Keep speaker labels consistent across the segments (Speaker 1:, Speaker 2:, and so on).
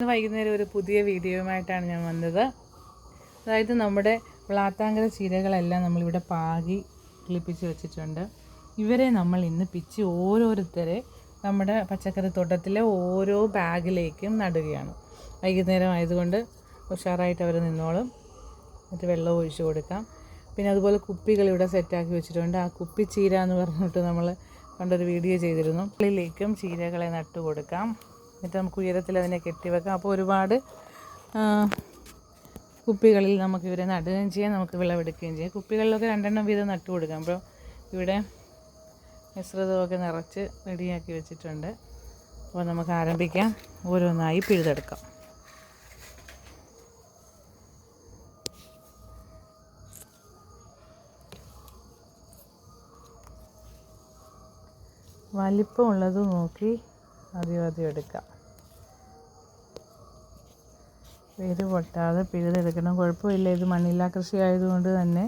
Speaker 1: ഇന്ന് വൈകുന്നേരം ഒരു പുതിയ വീഡിയോയുമായിട്ടാണ് ഞാൻ വന്നത്. അതായത് നമ്മുടെ വ്ളാത്താങ്കര ചീരകളെല്ലാം നമ്മളിവിടെ പാകി കിളിപ്പിച്ച് വെച്ചിട്ടുണ്ട്. ഇവരെ നമ്മൾ ഇന്ന് പിച്ച് ഓരോരുത്തരെ നമ്മുടെ പച്ചക്കറി തോട്ടത്തിലെ ഓരോ ബാഗിലേക്കും നടുകയാണ്. വൈകുന്നേരം ആയതുകൊണ്ട് ഉഷാറായിട്ട് അവർ നിന്നോളും. എന്നിട്ട് വെള്ളം ഒഴിച്ചു കൊടുക്കാം. പിന്നെ അതുപോലെ കുപ്പികൾ ഇവിടെ സെറ്റാക്കി വെച്ചിട്ടുണ്ട്. ആ കുപ്പി ചീര എന്ന് പറഞ്ഞിട്ട് നമ്മൾ പണ്ടൊരു വീഡിയോ ചെയ്തിരുന്നു. ഉള്ളിലേക്കും ചീരകളെ നട്ടു കൊടുക്കാം എന്നിട്ട് നമുക്ക് ഉയരത്തിൽ അതിനെ കെട്ടിവെക്കാം. അപ്പോൾ ഒരുപാട് കുപ്പികളിൽ നമുക്ക് ഇവരെ നടുകയും ചെയ്യാം. നമുക്ക് വിളവെടുക്കുകയും ചെയ്യാം. കുപ്പികളിലൊക്കെ രണ്ടെണ്ണം വീതം നട്ടു കൊടുക്കാം. അപ്പോൾ ഇവിടെ മിശ്രിതമൊക്കെ നിറച്ച് റെഡിയാക്കി വെച്ചിട്ടുണ്ട്. അപ്പോൾ നമുക്ക് ആരംഭിക്കാം. ഓരോന്നായി പിഴുതെടുക്കാം. വലിപ്പമുള്ളത് നോക്കി. ആദ്യം ആദ്യം എടുക്കാം. വേര് പൊട്ടാതെ പിഴുതെടുക്കണം കുഴപ്പമില്ല. ഇത് മണ്ണില്ലാ കൃഷി ആയതുകൊണ്ട് തന്നെ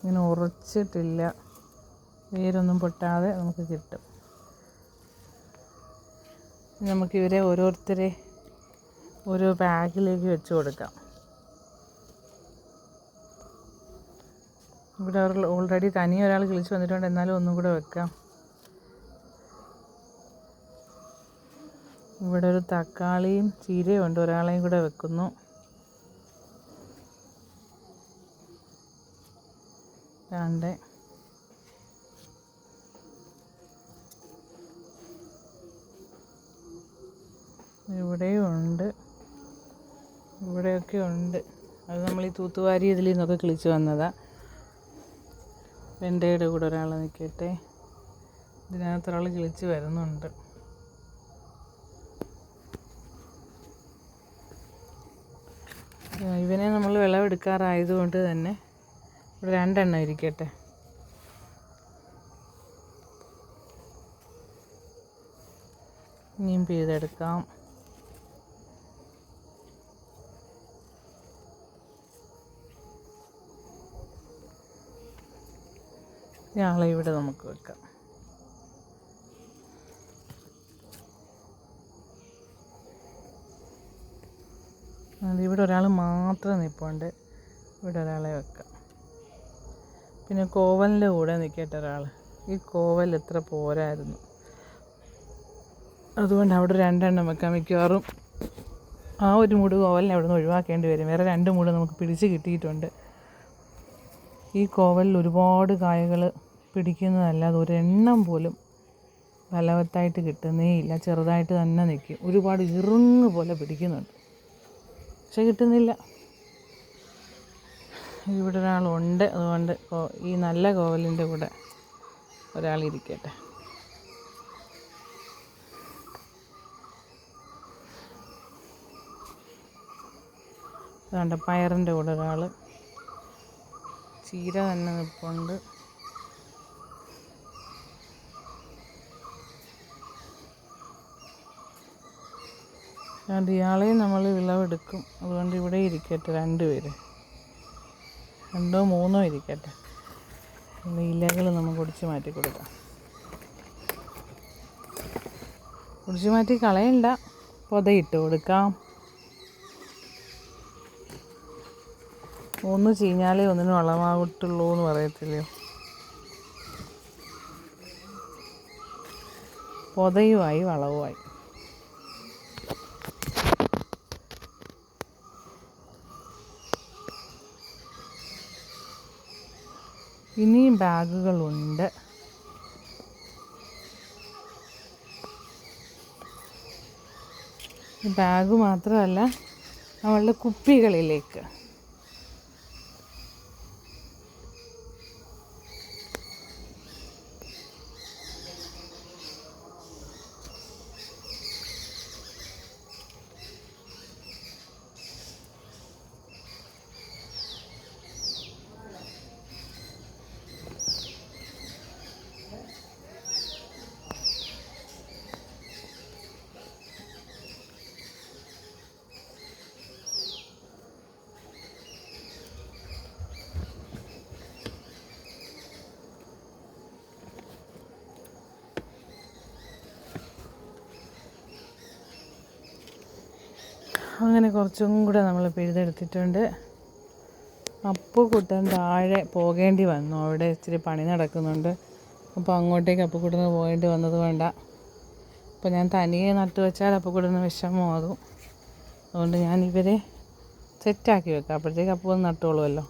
Speaker 1: ഇങ്ങനെ ഉറച്ചിട്ടില്ല. വേരൊന്നും പൊട്ടാതെ നമുക്ക് കിട്ടും. നമുക്കിവരെ ഓരോരുത്തരെ ഓരോ ബാഗിലേക്ക് വെച്ച് കൊടുക്കാം. ഇവിടെ ഓൾറെഡി തനിയെ ഒരാൾ കിളിച്ച് വന്നിട്ടുണ്ട്. എന്നാലും ഒന്നും കൂടെ വെക്കാം. ഇവിടെ ഒരു തക്കാളിയും ചീരയും ഉണ്ട്. ഒരാളെയും കൂടെ വെക്കുന്നു. രണ്ട്. ഇവിടെയും ഉണ്ട്. ഇവിടെയൊക്കെ ഉണ്ട്. അത് നമ്മൾ ഈ തൂത്തുവാരി ഇതിൽ നിന്നൊക്കെ കിളിച്ച് വന്നതാ. വെണ്ടയുടെ കൂടെ ഒരാൾ നിൽക്കട്ടെ. ഇതിനകത്ത് ഒരാൾ കിളിച്ച് വരുന്നുണ്ട്. ഇവനെ നമ്മൾ വിളവെടുക്കാറായതുകൊണ്ട് തന്നെ ഇവിടെ രണ്ടെണ്ണം ഇരിക്കട്ടെ. ഇനിയും ചെയ്തെടുക്കാം ഞങ്ങളെ ഇവിടെ നമുക്ക് വെക്കാം. ഇവിടെ ഒരാൾ മാത്രം നിൽപ്പുണ്ട് ഇവിടെ ഒരാളെ വെക്കാം. പിന്നെ കോവലിന്റെ കൂടെ നിൽക്കട്ടെ ഒരാൾ. ഈ കോവൽ എത്ര പോരായിരുന്നു. അതുകൊണ്ട് അവിടെ രണ്ടെണ്ണം വെക്കാം മിക്കവാറും. ആ ഒരു മൂട് കോവലിനെ അവിടെ നിന്ന് ഒഴിവാക്കേണ്ടി വരും. വേറെ രണ്ട് മൂട് നമുക്ക് പിടിച്ച് കിട്ടിയിട്ടുണ്ട്. ഈ കോവലിൽ ഒരുപാട് കായകൾ പിടിക്കുന്നതല്ലാതെ ഒരെണ്ണം പോലും ഫലവത്തായിട്ട് കിട്ടുന്നേ ഇല്ല. ചെറുതായിട്ട് തന്നെ നിൽക്കും. ഒരുപാട് ഇറുങ്ങ് പോലെ പിടിക്കുന്നുണ്ട്. പക്ഷെ കിട്ടുന്നില്ല. ഇവിടെ ഒരാളുണ്ട്. അതുകൊണ്ട് ഈ നല്ല കോവലിന്റെ കൂടെ ഒരാളിരിക്കട്ടെ അതുകൊണ്ട് പയറിന്റെ കൂടെ ഒരാൾ ചീര തന്നെ നിൽപ്പുണ്ട് അതുകൊണ്ട് ഇയാളെയും നമ്മൾ വിളവെടുക്കും. അതുകൊണ്ട് ഇവിടെ ഇരിക്കട്ടെ രണ്ട് പേര്. രണ്ടോ മൂന്നോ ഇരിക്കട്ടെ. ഇലകൾ നമ്മൾ ഒടിച്ച് മാറ്റി കൊടുക്കാം. ഒടിച്ച് മാറ്റി കളയണ്ട. പൊതയിട്ട് കൊടുക്കാം. ഒന്ന് ചീഞ്ഞാലേ ഒന്നിനും വളമാകട്ടുള്ളൂ എന്ന് പറയത്തില്ലയോ? പൊതയുമായി വളവുമായി. ഇനിയും ബാഗുകളുണ്ട്. ബാഗ് മാത്രമല്ല നമ്മളുടെ കുപ്പികളിലേക്ക്. അങ്ങനെ കുറച്ചും കൂടെ നമ്മൾ പിഴുതെടുത്തിട്ടുണ്ട് അപ്പുക്കുട്ടൻ താഴെ പോകേണ്ടി വന്നു. അവിടെ ഇച്ചിരി പണി നടക്കുന്നുണ്ട്. അപ്പോൾ അങ്ങോട്ടേക്ക് അപ്പുക്കുട്ടന് പോകേണ്ടി വന്നത് വേണ്ട. അപ്പോൾ ഞാൻ തനിയെ നട്ടു വെച്ചാൽ അപ്പുക്കുട്ടന് വിഷമമാകും. അതുകൊണ്ട് ഞാൻ ഇവരെ സെറ്റാക്കി വെക്കാം. അപ്പോഴത്തേക്ക് അപ്പു നട്ടോളുമല്ലോ.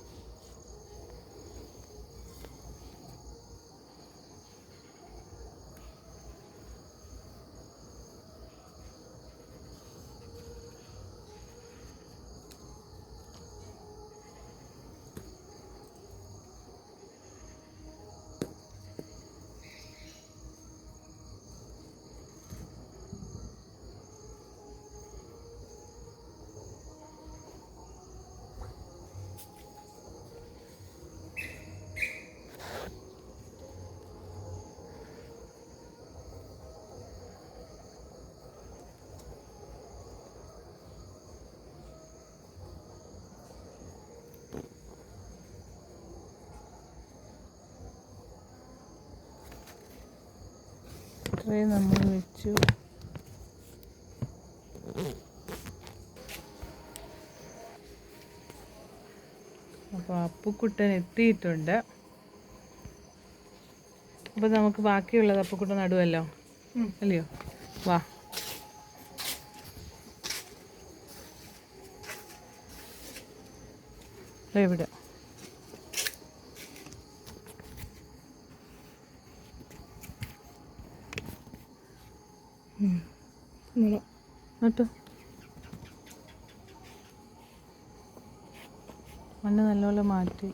Speaker 1: ട്രേ നമ്മൾ വെച്ചു. അപ്പോൾ അപ്പുക്കുട്ടൻ എത്തിയിട്ടുണ്ട്. അപ്പോൾ നമുക്ക് ബാക്കിയുള്ളത് അപ്പുക്കുട്ടൻ നടുവല്ലോ? അല്ലയോ? വാ. ദേ ഇവിടെ നട്ടു മണ്ണ് നല്ലപോലെ മാറ്റി.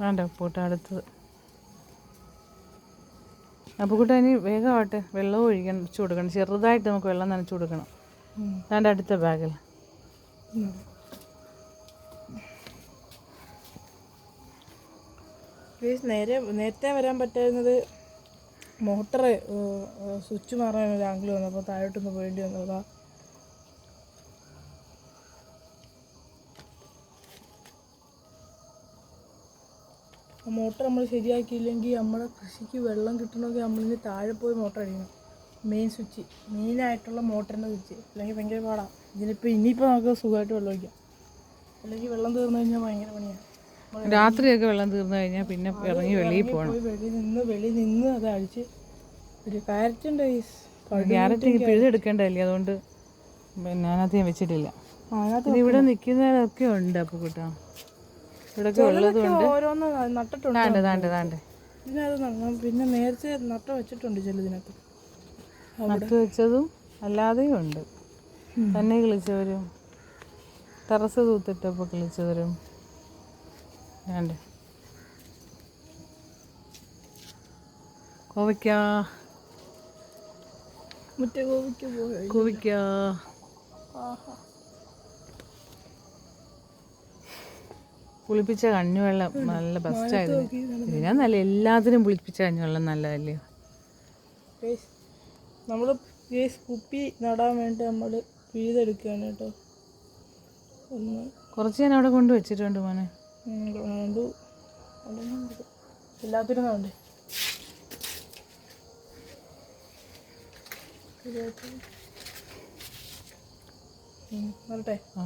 Speaker 1: വേണ്ട പൂട്ട അടുത്തത്. അപ്പോൾ കൂട്ട ഇനി വേഗമാവട്ടെ വെള്ളവും ഒഴിക്കണം വെച്ച് കൊടുക്കണം ചെറുതായിട്ട് നമുക്ക് വെള്ളം നനച്ച് കൊടുക്കണം. അതാണ്ട് അടുത്ത ബാഗിൽ
Speaker 2: ഗൈസ് നേരെ നേരത്തെ വരാൻ പറ്റായിരുന്നത് മോട്ടർ സ്വിച്ച് മാറാൻ ഒരു ആംഗിൾ വന്നു അപ്പോൾ താഴോട്ടൊന്ന് പോയേണ്ടി വന്നതാ. മോട്ടർ നമ്മൾ ശരിയാക്കിയില്ലെങ്കിൽ നമ്മുടെ കൃഷിക്ക് വെള്ളം കിട്ടണമെങ്കിൽ നമ്മളിന് താഴെ പോയി മോട്ടർ അടിക്കണം. മെയിൻ സ്വിച്ച് മെയിനായിട്ടുള്ള മോട്ടറിന്റെ സ്വിച്ച്. അല്ലെങ്കിൽ ഭയങ്കര പാടാണ് ഇതിനിപ്പോൾ ഇനിയിപ്പോൾ നമുക്ക് സുഖമായിട്ട് വെള്ളം ഒഴിക്കാം. അല്ലെങ്കിൽ വെള്ളം തീർന്നു കഴിഞ്ഞാൽ ഭയങ്കര പണിയാണ്
Speaker 1: രാത്രിയൊക്കെ വെള്ളം തീർന്നു കഴിഞ്ഞാൽ പിന്നെ ഇറങ്ങി വെളിയിൽ പോകണം
Speaker 2: വെളി നിന്ന് വെളി നിന്ന് അത് അടിച്ച് ഒരു ക്യാരറ്റ് ഉണ്ട്. കടുക്
Speaker 1: ക്യാരറ്റ് പിഴുതെടുക്കേണ്ടതല്ലേ അതുകൊണ്ട് പിന്നെ അതിനകത്ത് ഞാൻ വെച്ചിട്ടില്ല. ഇവിടെ നിൽക്കുന്നതൊക്കെ ഉണ്ട് അപ്പോൾ കൂട്ടാ. ഇവിടെയൊക്കെ ഉള്ളത് കൊണ്ട്
Speaker 2: ഓരോന്ന് നട്ടിട്ടുണ്ട്.
Speaker 1: താണ്ട് താണ്ട് താണ്ട്
Speaker 2: ഇതിനകത്ത് പിന്നെ നേരത്തെ നട്ട വെച്ചിട്ടുണ്ട് ചിലതിനകത്ത്.
Speaker 1: നട്ട് വെച്ചതും അല്ലാതെയും ഉണ്ട്. തന്നെ കിളിച്ചവരും ടെറസ് തൂത്തിട്ടപ്പോൾ കിളിച്ചവരും. വേണ്ടേ? കോവയ്ക്ക.
Speaker 2: മറ്റേ കോവയ്ക്ക പോയി
Speaker 1: കോവയ്ക്ക. പുളിപ്പിച്ച കഞ്ഞിവെള്ളം നല്ല ബെസ്റ്റായിരുന്നു ഇതിനാ നല്ല എല്ലാത്തിനും പുളിപ്പിച്ച കഞ്ഞിവെള്ളം നല്ലതല്ലേ
Speaker 2: നമ്മൾ കേസ് കുപ്പി നടാൻ വേണ്ടി നമ്മൾ വീതെടുക്കുകയാണ് കേട്ടോ. ഒന്ന്
Speaker 1: കുറച്ച് ഞാൻ അവിടെ കൊണ്ട് വെച്ചിട്ടുണ്ട് മോനെ.
Speaker 2: രണ്ട് ഉം, വരട്ടെ.
Speaker 1: ആ.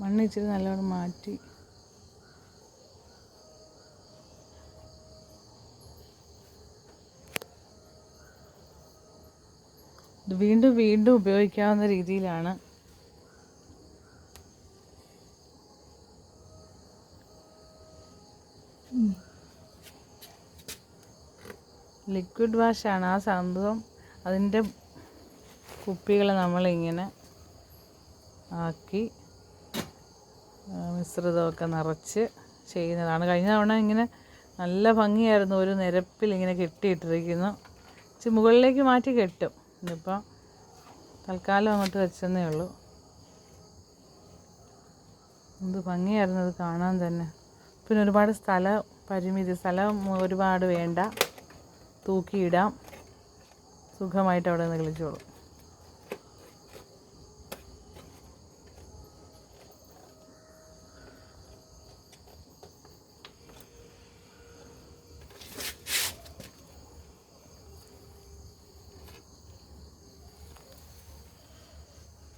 Speaker 1: മണ്ണ് ഇച്ചിരി നല്ലോണം മാറ്റി. വീണ്ടും വീണ്ടും ഉപയോഗിക്കാവുന്ന രീതിയിലാണ്. ലിക്വിഡ് വാഷാണ് ആ സംഭവം. അതിന്റെ കുപ്പികൾ നമ്മളിങ്ങനെ ആക്കി മിശ്രിതമൊക്കെ നിറച്ച് ചെയ്യുന്നതാണ്. കഴിഞ്ഞ തവണ ഇങ്ങനെ നല്ല ഭംഗിയായിരുന്നു. ഒരു നിരപ്പിൽ ഇങ്ങനെ കെട്ടിയിട്ടിരിക്കുന്നു. മുകളിലേക്ക് മാറ്റി കെട്ടും. ഇന്നിപ്പോൾ തൽക്കാലം അങ്ങോട്ട് വെച്ചെന്നേ ഉള്ളൂ. എന്ത് ഭംഗിയായിരുന്നു അത് കാണാൻ തന്നെ. പിന്നെ ഒരുപാട് സ്ഥല പരിമിതി സ്ഥലം ഒരുപാട് വേണ്ട. തൂക്കിയിടാം. സുഖമായിട്ട് അവിടെ നിന്ന് കളിച്ചോളും